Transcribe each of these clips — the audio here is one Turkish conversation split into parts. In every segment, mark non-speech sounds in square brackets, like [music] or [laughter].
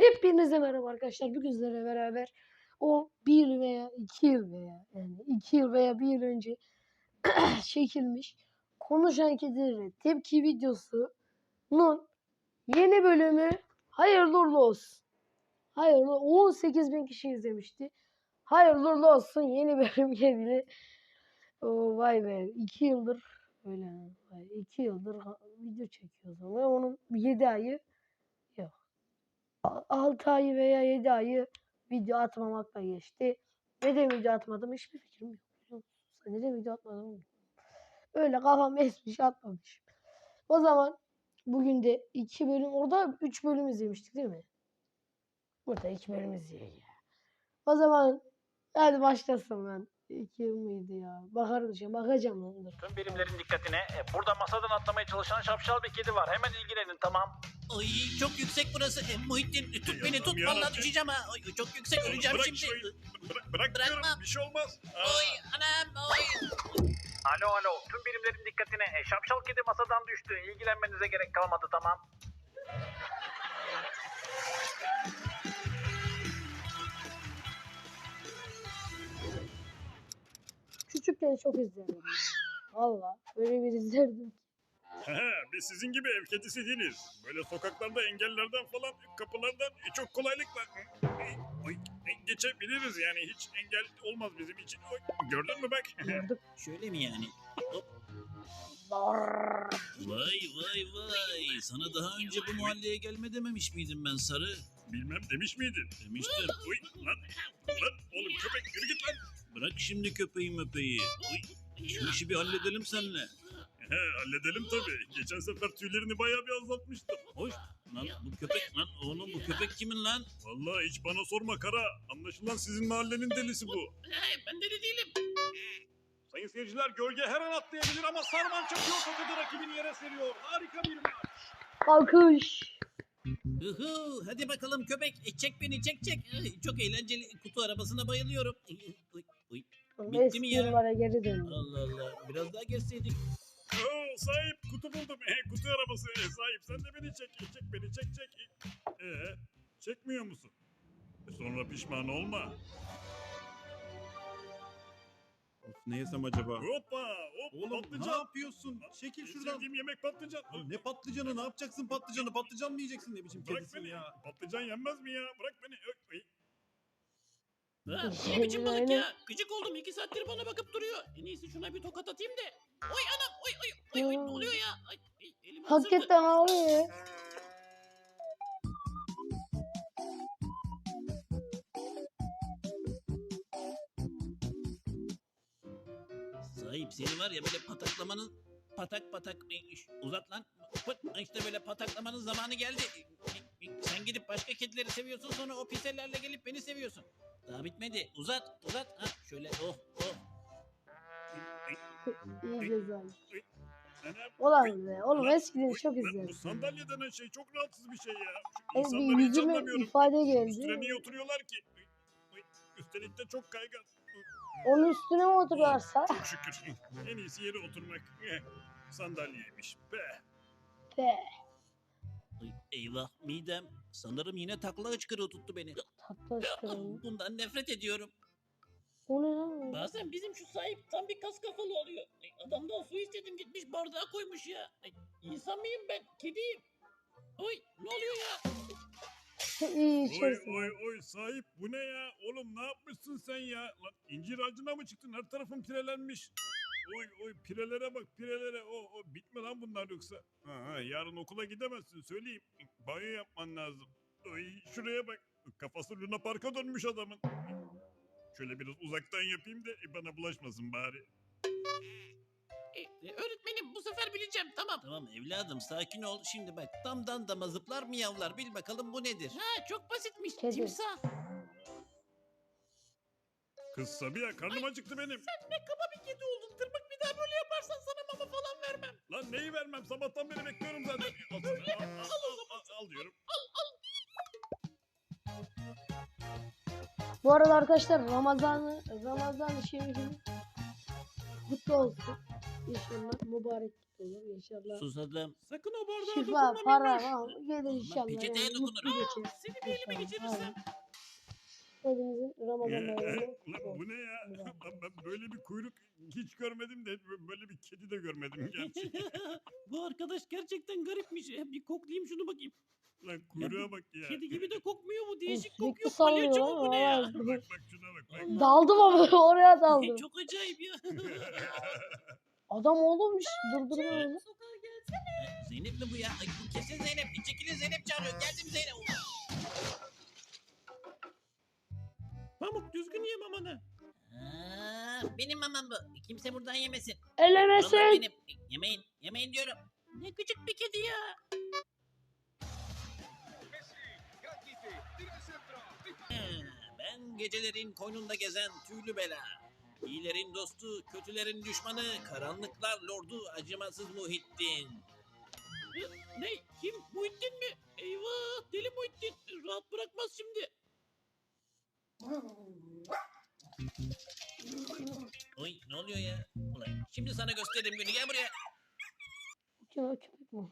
Hepinize merhaba arkadaşlar. Bugün sizlerle beraber o bir veya iki yıl veya yani iki yıl veya bir önce [clears throat] çekilmiş konuşan kedilere tepki videosunun yeni bölümü hayırlı uğurlu olsun. Hayırlı 18 bin kişi izlemişti. Hayırlı uğurlu olsun yeni [laughs] bölüm geldi. Oo, vay be iki yıldır öyle iki yıldır video çekiyoruz ama onun 7 ayı 6 ayı veya 7 ayı video atmamakla geçti. Neden video atmadım hiçbir fikrim yok. Neden video atmadım. Öyle kafam esmiş atmamış. O zaman bugün de 2 bölüm orada 3 bölüm izlemiştik değil mi? Burada 2 bölüm izleyeceğiz ya. O zaman hadi başlasın lan. 2 yıl mıydı ya? Bakarım şimdi bakacağım lan. dur. Tüm birimlerin dikkatine e, burada masadan atlamaya çalışan şapşal bir kedi var. Hemen ilgilenin tamam. Ay çok yüksek burası. E, Muhittin tut beni tut Yavrum, vallahi yarabbim. düşeceğim ha. Ay, çok yüksek öleceğim bırak şimdi. şurayı. Bırak, bırak Bırakmam. bir şey olmaz. Aa, Oy anam oy. Alo alo tüm birimlerin dikkatine e, şapşal kedi masadan düştü. İlgilenmenize gerek kalmadı tamam. Küçükken çok izlerdim. Valla öyle bir izlerdim. he, biz sizin gibi ev kedisi değiliz. Böyle sokaklarda engellerden falan kapılardan e, çok kolaylıkla e, oy, e, geçebiliriz yani hiç engel olmaz bizim için. Oy, gördün mü bak? [laughs] Gördük. Şöyle mi yani? Hop. Vay vay vay. Sana daha önce bu mahalleye gelme dememiş miydim ben sarı? Bilmem demiş miydin? Demiştim. Oy, lan, lan oğlum köpek yürü git lan. Bırak şimdi köpeği möpeği. Oy. Şu işi bir halledelim seninle. He, halledelim tabii. Geçen sefer tüylerini bayağı bir azaltmıştım. Hoş. Lan bu köpek lan oğlum bu köpek kimin lan? Vallahi hiç bana sorma kara. Anlaşılan sizin mahallenin delisi bu. ben deli değilim. Sayın seyirciler gölge her an atlayabilir ama Sarman çakıyor tokadı rakibini yere seriyor. Harika bir maç. Alkış. Uhu, hadi bakalım köpek. E, çek beni çek çek. Ay, Çok eğlenceli. Kutu arabasına bayılıyorum. Uy. Bitti mi ya? yıllara geri döndüm. Allah Allah. Biraz daha geçseydik. Oo, sahip kutu buldum. E, kutu arabası e, sahip. Sen de beni çek. E, çek beni çek çek. E, ee, çekmiyor musun? E, sonra pişman olma. Of ne yesem acaba? Hoppa hop Oğlum patlıcan. ne yapıyorsun? Çekil şuradan. sevdiğim yemek patlıcan. Oğlum ne patlıcanı ne yapacaksın patlıcanı? Patlıcan mı yiyeceksin ne biçim Bırak kedisin beni. ya? Patlıcan yenmez mi ya? Bırak beni. Ö- ay. Ha, Şey, ne biçim balık ya? Gıcık oldum. iki saattir bana bakıp duruyor. En iyisi şuna bir tokat atayım da. Oy anam oy oy oy oy ne oluyor ya? Ay, ay, elim ısırdı. Hakikaten ağlıyor. Sahip seni var ya böyle pataklamanın patak patak e, uzat lan. Pıt, işte böyle pataklamanın zamanı geldi. E, e, Sen gidip başka kedileri seviyorsun sonra o pis ellerle gelip beni seviyorsun. Daha bitmedi. Uzat uzat. Ha, şöyle oh oh. İyi. Anam. Ulan be. Oğlum eskiden çok lan Bu izlerdim. sandalye denen şey çok rahatsız bir şey ya. Şu En insanları bir hiç yüzüme anlamıyorum. ifade Üstüne geldi. niye oturuyorlar ki? Üstelik de çok kaygan. Onun üstüne mi oturuyorsa? Çok şükür. En iyisi yere oturmak. Eh, Sandalyeymiş. Be. Be. Ay, eyvah midem. Sanırım yine takla hıçkırığı tuttu beni. Tatlı ıskırım. Bundan nefret ediyorum. O ne lan? Bazen bizim şu sahip tam bir kas kafalı oluyor. Ay, Adamdan su istedim gitmiş bardağa koymuş ya. Ay, İnsan mıyım ben? Kediyim. Oy ne oluyor ya? İyi Oy içersin. oy oy sahip bu ne ya? Oğlum ne yapmışsın sen ya? Lan incir ağacına mı çıktın? Her tarafın pirelenmiş. Oy oy pirelere bak pirelere. O, o bitme lan bunlar yoksa. Ha, ha, yarın okula gidemezsin söyleyeyim. Banyo yapman lazım. Oy şuraya bak. Kafası Luna Park'a dönmüş adamın. Şöyle biraz uzaktan yapayım da e, bana bulaşmasın bari. E, öğretmenim bu sefer bileceğim tamam. Tamam evladım sakin ol. Şimdi bak damdan dama zıplar miyavlar bil bakalım bu nedir? Ha çok basitmiş Kedi. timsah. Kız Sabiha karnım acıktı benim. Ne kaba bir kedi oldun tırmık bir daha böyle yaparsan sana mama falan vermem. Lan neyi vermem? Sabahtan beri bekliyorum zaten. Al, sana, al, al, al, al, al diyorum. Bu arada arkadaşlar Ramazan'ı Ramazan şerifini kutlu olsun. İnşallah mübarek olur inşallah. Susadım. Sakın o bardağa Şifa, dokunma para minnoş. Gelir inşallah. peçeteye yani, dokunur. Aa. Seni bir elime geçirirsem. Aynen. Hepinizin Ramazan bayramı Lan kutlu bu ne ya? [laughs] Ben böyle bir kuyruk hiç görmedim de böyle bir kedi de görmedim [laughs] gerçi. [laughs] Bu arkadaş gerçekten garipmiş. Bir koklayayım şunu bakayım. Lan kuyruğa bak ya. Kedi gibi de kokmuyor bu. Değişik kokuyor. Palyaço mu bu ne ya? Bak bak şuna bak bak. Daldım ama oraya daldım. Çok acayip ya. Adam oğlummuş. Durdurma öyle. Zeynep mi bu ya? Ay, bu kesin Zeynep. Çekilin Zeynep çağırıyor. Geldim Zeynep. Pamuk düzgün ye mamanı. Aa, benim mamam bu. Kimse buradan yemesin. Elemesin. Vallahi benim. Yemeyin. Yemeyin diyorum. Ne küçük bir kedi ya. Ben gecelerin koynunda gezen tüylü bela. İyilerin dostu, kötülerin düşmanı, karanlıklar lordu, acımasız Muhittin. Ne? Kim? Muhittin mi? Eyvah deli Muhittin. Rahat bırakmaz şimdi. Oy ne oluyor ya? Ulan şimdi sana gösteririm günü gel buraya. Ya köpek mi?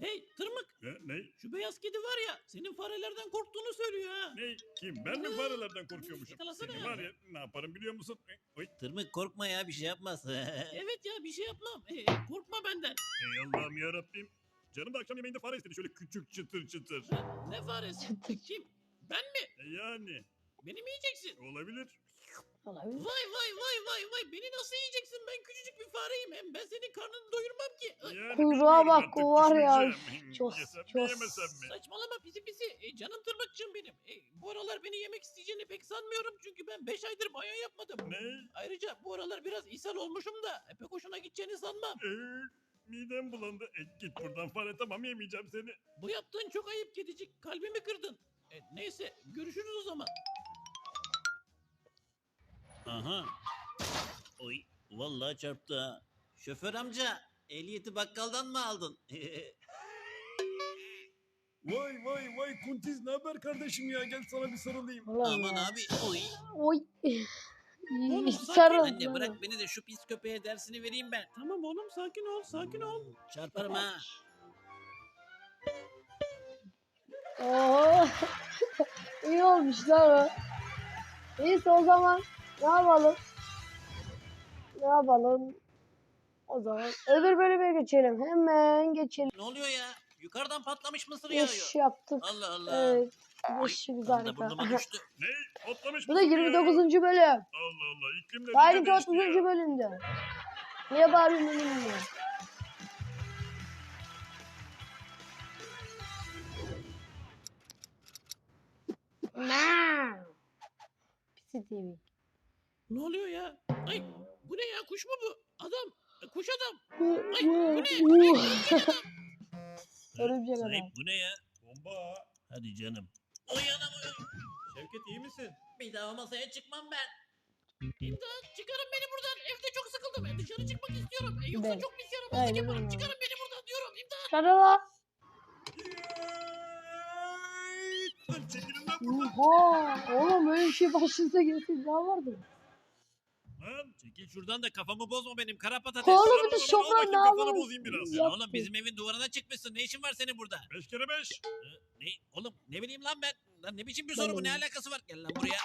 Hey tırmık. Ne? Ne? Şu beyaz kedi var ya. Senin farelerden korktuğunu söylüyor ha. Ne? Kim? Ben mi farelerden korkuyormuşum? Yakalasana Seni ya. var ya ne yaparım biliyor musun? Oy. Tırmık korkma ya bir şey yapmaz. [laughs] Evet ya bir şey yapmam. E, korkma benden. Ey Allah'ım yarabbim. Canım da akşam yemeğinde fare istedi şöyle küçük çıtır çıtır. Ne faresi? Kim? Ben mi? E yani Beni mi yiyeceksin? olabilir. Olabilir. Vay vay vay vay vay. Beni nasıl yiyeceksin? Ben küçücük bir fareyim. Hem ben senin karnını doyurmam ki. Ay, Yani Kuyruğa bilmiyorum bak, artık, o var ya, düşüneceğim. Yesem mi yemesem mi? Saçmalama pisi pisi. E, canım tırmıkçım benim. E, bu aralar beni yemek isteyeceğini pek sanmıyorum. Çünkü ben 5 aydır banyo yapmadım. Ne? Ayrıca bu aralar biraz ishal olmuşum da. E, pek hoşuna gideceğini sanmam. Ee, midem bulandı. E, git buradan fare tamam yemeyeceğim seni. Bu yaptığın çok ayıp kedicik. Kalbimi kırdın. E, neyse görüşürüz o zaman. Aha. Oy vallahi çarptı ha. Şoför amca ehliyeti bakkaldan mı aldın? [laughs] Vay vay vay Kuntiz ne haber kardeşim ya gel sana bir sarılayım. Aman abi oy. Oy. Oğlum, sakin. Sarıl. Anne bırak beni de şu pis köpeğe dersini vereyim ben. Tamam oğlum sakin ol sakin ol. Çarparım ha. Oo. [laughs] İyi olmuş lan o. Neyse o zaman ne yapalım? Ne yapalım? O zaman öbür bölüme geçelim. Hemen geçelim. Ne oluyor ya? Yukarıdan patlamış mısır yağıyor. Geç yaptık. Allah Allah. Evet. Da harika. burnuma [laughs] düştü. Ne? Atlamış Bu da ya? 29. bölüm. Allah Allah iyice değişti 30. ya. bölümde. Niye bağırıyorsun benimle? Meow. Pisi TV. Ne oluyor ya? Ay bu ne ya kuş mu bu? Adam. e, Kuş adam. Bu, Ay, bu, ne? bu. Ha, Örümcek Sahip adam. bu ne ya? Bomba. Hadi canım. Oy anam oy. Şevket iyi misin? Bir daha masaya çıkmam ben. İmdat çıkarın beni buradan. Evde çok sıkıldım. Dışarı çıkmak istiyorum. E, yoksa Ben- çok pis Aynen yaramazlık yaparım. öyle. Çıkarın beni buradan diyorum. İmdat. Şarala. Lan çekilin lan buradan. Oha. Oğlum öyle bir şey başınıza gelsin. Ne vardı? Lan Çekil şuradan da kafamı bozma benim kara patates. Oğlum Lan bir de al şoför bakayım, ne kafanı bozayım biraz. Yaptı. oğlum bizim evin duvarına çıkmışsın. Ne işin var senin burada? Beş kere beş. Ne? Oğlum ne bileyim lan ben. Lan ne biçim bir soru bu? Ne alakası var? Gel lan buraya.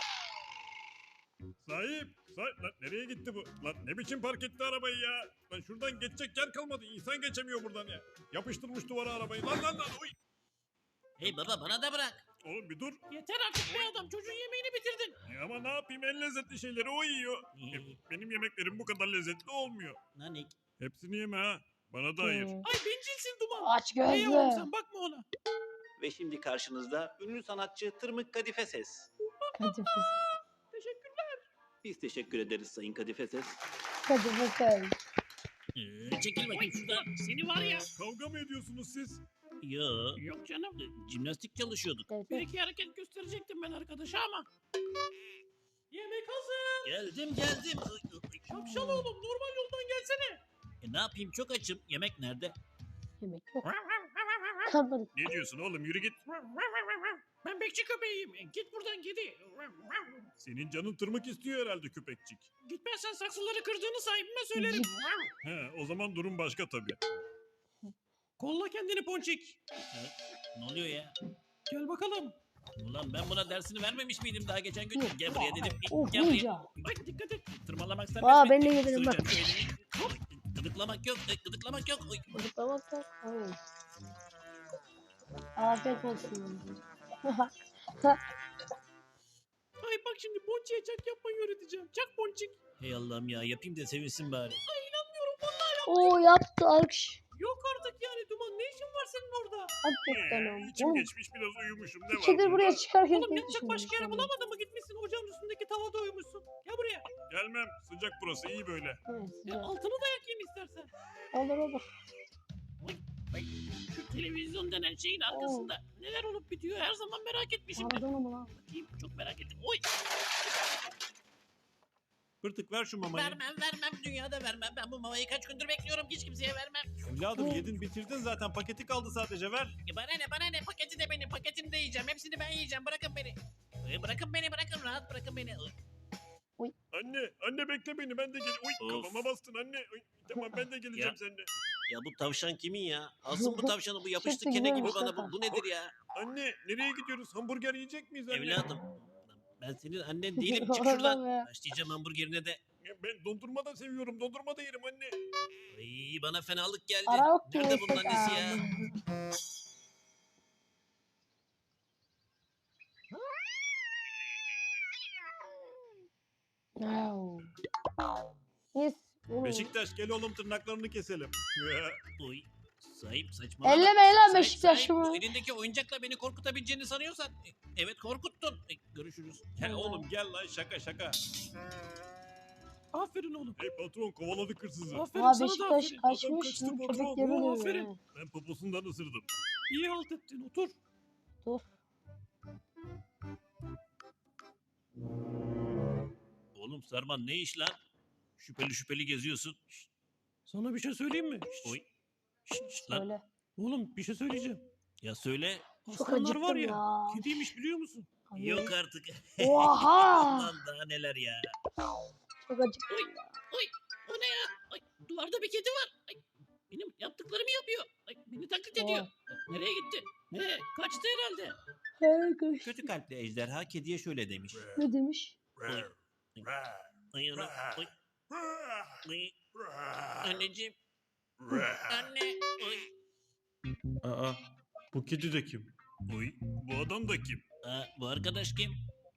Sahip. Sahip. Lan nereye gitti bu? Lan ne biçim park etti arabayı ya? Lan şuradan geçecek yer kalmadı. İnsan geçemiyor buradan ya. Yapıştırmış duvara arabayı. Lan lan lan. Oy. Hey baba bana da bırak. Oğlum bir dur. Yeter artık be adam. Çocuğun yemeğini bitirdin. Ya ama ne yapayım en lezzetli şeyleri o yiyor. E, benim yemeklerim bu kadar lezzetli olmuyor. Nanik. Hepsini yeme ha. Bana da ayır. Ay bencilsin Duman. Aç Ne yavrum gözlü. sen bakma ona. Ve şimdi karşınızda ünlü sanatçı Tırmık Kadife Ses. Kadife. Teşekkürler. Biz teşekkür ederiz Sayın Kadife Ses. Kadife sen. Ee, çekil bakayım şuradan. Seni var ya. Kavga mı ediyorsunuz siz? Yo. Yok canım. Jimnastik çalışıyorduk. Evet. Bir iki hareket gösterecektim ben arkadaşa ama. Yemek hazır. Geldim geldim. Şapşal oğlum normal yoldan gelsene. E, ne yapayım çok açım. Yemek nerede? Yemek yok. [laughs] Kalmadı. Ne diyorsun oğlum yürü git. Ben bekçi köpeğiyim. E, Git buradan kedi. Senin canın tırmık istiyor herhalde köpekçik. Gitmezsen saksıları kırdığını sahibime söylerim. He, o zaman durum başka tabii. Kolla kendini ponçik. Ne oluyor ya? Gel bakalım. Ulan ben buna dersini vermemiş miydim daha geçen gün? Yok. Gel buraya dedim. Of Gel buraya. ninja. Ay dikkat et. Tırmalamak Aa, serbest. ben de gelirim, bak. Gıdıklamak yok. e, Gıdıklamak yok. Gıdıklamak da. Evet. Afiyet olsun. [laughs] Ay bak şimdi ponçiye çak yapmayı öğreteceğim. Çak ponçik. Hey Allah'ım ya yapayım da sevinsin bari. Oo yaptı alkış. Yok artık yani Duman ne işin var senin orada? Hakikaten oğlum. içim Oğlum, geçmiş biraz uyumuşum. Ne var İkidir bunda? buraya çıkarken Oğlum yatacak başka yer düşünmüş bulamadın mı gitmişsin ocağın üstündeki tavada uyumuşsun. Gel buraya. Gelmem. Sıcak burası iyi böyle. Evet, Ya güzel. altını da yakayım istersen. Olur olur. Şu televizyon denen şeyin arkasında neler olup bitiyor her zaman merak etmişim. Pardon mu lan? Bakayım çok merak ettim. Oy Pırtık ver şu mamayı. Vermem vermem dünyada vermem. Ben bu mamayı kaç gündür bekliyorum hiç kimseye vermem. Evladım yedin bitirdin zaten paketi kaldı sadece ver. E Bana ne bana ne paketi de benim paketini de yiyeceğim. Hepsini ben yiyeceğim bırakın beni. E, Bırakın beni bırakın rahat bırakın beni. Uy. Anne, anne bekle beni. Ben de gel. Uy, Of. kafama bastın anne. Uy, tamam ben de geleceğim Ya. seninle. Ya bu tavşan kimin ya? Alsın bu tavşanı bu yapıştı Çok kene gibi güzelmiş bana. Bu, bu nedir ya? Anne, nereye gidiyoruz? Hamburger yiyecek miyiz anne? Evladım. Ben senin annen [laughs] değilim. Çık şuradan. Başlayacağım hamburgerine de. Ya Ben dondurma da seviyorum. Dondurma da yerim anne. Ay bana fenalık geldi. Para yok ki Nerede bunun annesi ya? Wow. Yes. Beşiktaş gel oğlum tırnaklarını keselim. [laughs] Uy. Sahip saçmalama. Ellemeyin lan Sahip, Beşiktaş'ımı. sahip, Bu elindeki oyuncakla beni korkutabileceğini sanıyorsan. e, Evet korkuttun. E, Görüşürüz. ya oğlum gel lan şaka şaka. aferin oğlum. hey patron kovaladık hırsızı. Aferin Aa sana da Beşiktaş aferin. kaçmış. kaçtı Şimdi patron. Oo, aferin. ha. Ben poposundan ısırdım. İyi halt ettin otur. Dur. Oğlum Sarman ne iş lan? Şüpheli şüpheli geziyorsun. Şşt, Sana bir şey söyleyeyim mi? Şşş. Oy. Şşt, şşt lan. Söyle. Oğlum bir şey söyleyeceğim. Ya söyle. Çok Aslanlar acıktım var ya. ya. Kediymiş biliyor musun? Ay, Yok artık. Oha. Lan daha neler ya. Çok acıktım. O ne ya? Ay, duvarda bir kedi var. Ay, benim yaptıklarımı yapıyor. Ay, beni taklit ediyor. Nereye gitti? Ne? Kaçtı herhalde. He, kaç- Kötü kalpli ejderha kediye şöyle demiş. Ne demiş? Oy. Ay ana. Oy. Oy. Anneciğim. Anne. Oy. Aa bu kedi de kim? Uy, bu adam da kim? Aa, bu arkadaş kim?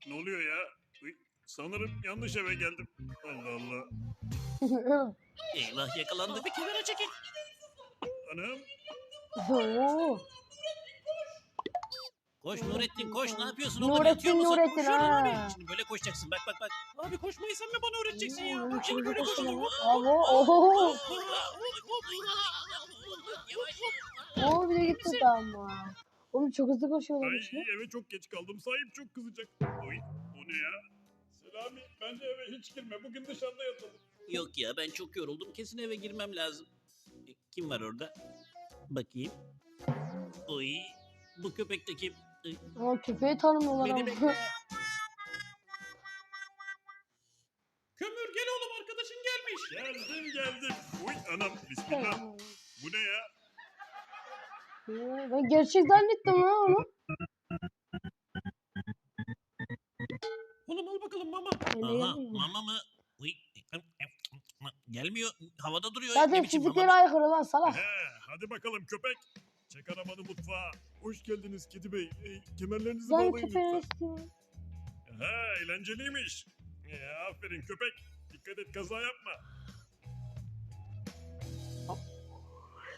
Ne oluyor ya? Uy, sanırım yanlış eve geldim. Allah Allah. Eyvah yakalandık. Bir kenara çekil. Anam. Oo. Koş Nurettin koş ne yapıyorsun oğlum? Nurettin Yatıyor musun? Nurettin Koşuyorum abi. ha. Şimdi böyle koşacaksın bak bak bak. Abi koşmayı sen mi bana öğreteceksin ya? Bak şimdi böyle koşalım. Bravo. Oho. Oo bir de gitti tamam. Oğlum çok hızlı koşuyorlar Ay işte. eve çok geç kaldım. Sahip çok kızacak. Oy, o ne ya? Selami bence eve hiç girme. Bugün dışarıda yatalım. Yok ya ben çok yoruldum. Kesin eve girmem lazım. E, Kim var orada? Bakayım. Oy. Bu köpek de kim? Ama köpeği tanımıyorlar Beni ama. bekle. [laughs] Kömür gel oğlum arkadaşın gelmiş. Geldim geldim. Uy anam bismillah. Bu ne ya? Ben gerçek zannettim lan onu. Oğlum al bakalım mama. Öyle Aha mama mı? Uy. Gelmiyor. Havada duruyor. Zaten Ne biçim fizikleri mama? aykırı lan salak. He, hadi bakalım köpek. Çek arabanı mutfağa. Hoş geldiniz kedi bey. E, kemerlerinizi Ben bağlayın köpeği lütfen. istiyorum. He, eğlenceliymiş. E, aferin köpek. Dikkat et kaza yapma.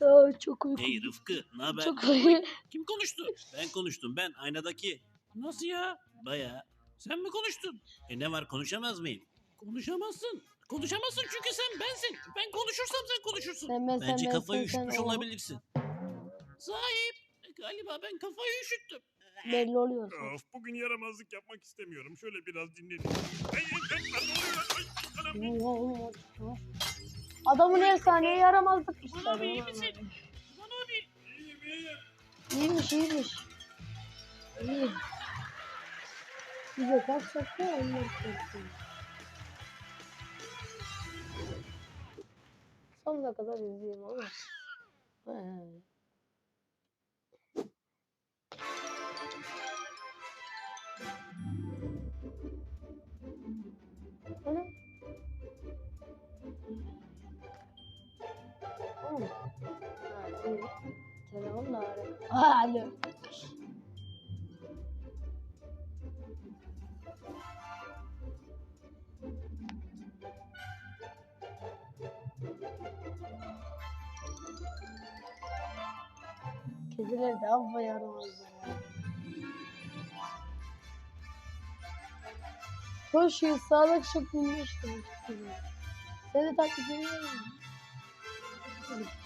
Ya, çok uykum. Hey Rıfkı ne haber? Çok uykum. Kim konuştu? Ben konuştum ben aynadaki. Nasıl ya? Baya. Sen mi konuştun? E ne var konuşamaz mıyım? Konuşamazsın. Konuşamazsın çünkü sen bensin. Ben konuşursam sen konuşursun. Sen ben sen Bence ben kafayı sen sen üşütmüş o. olabilirsin. Sahip. Galiba ben kafayı üşüttüm. Belli oluyor. Of bugün yaramazlık yapmak istemiyorum. Şöyle biraz dinlenin. Ay, ay, ay, ay, lan? Ay, anam. Oha, oğlum, o çok- Adamın efsaneye yaramazlık işte. Aman abi, iyi misin? Aman abi. İyiyim iyiyim. İyiymiş iyiymiş. İyi. Video kaç dakika? 14 dakika. Sonuna kadar izleyeyim ama. İyi. Telefonla alo. Kediler de amma yaramaz iyi sağlık şeklinde işte. Seni taklit ediyorum.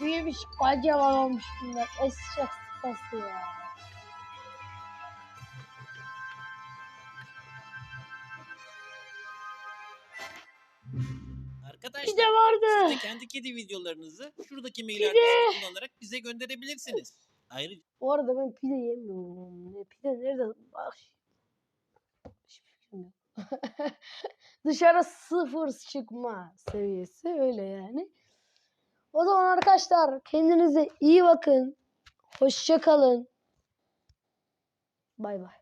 Büyümüş kocaman olmuş bunlar. Eşek sıpası ya. Arkadaşlar Bir de vardı. siz de kendi kedi videolarınızı şuradaki mail adresini kullanarak bize gönderebilirsiniz. Ayrıca Bu arada ben pide yemiyorum. Pide nerede? Bak. Hiçbir fikrim yok. [laughs] Dışarı sıfır çıkma seviyesi öyle yani. O zaman arkadaşlar kendinize iyi bakın. Hoşça kalın. Bay bay.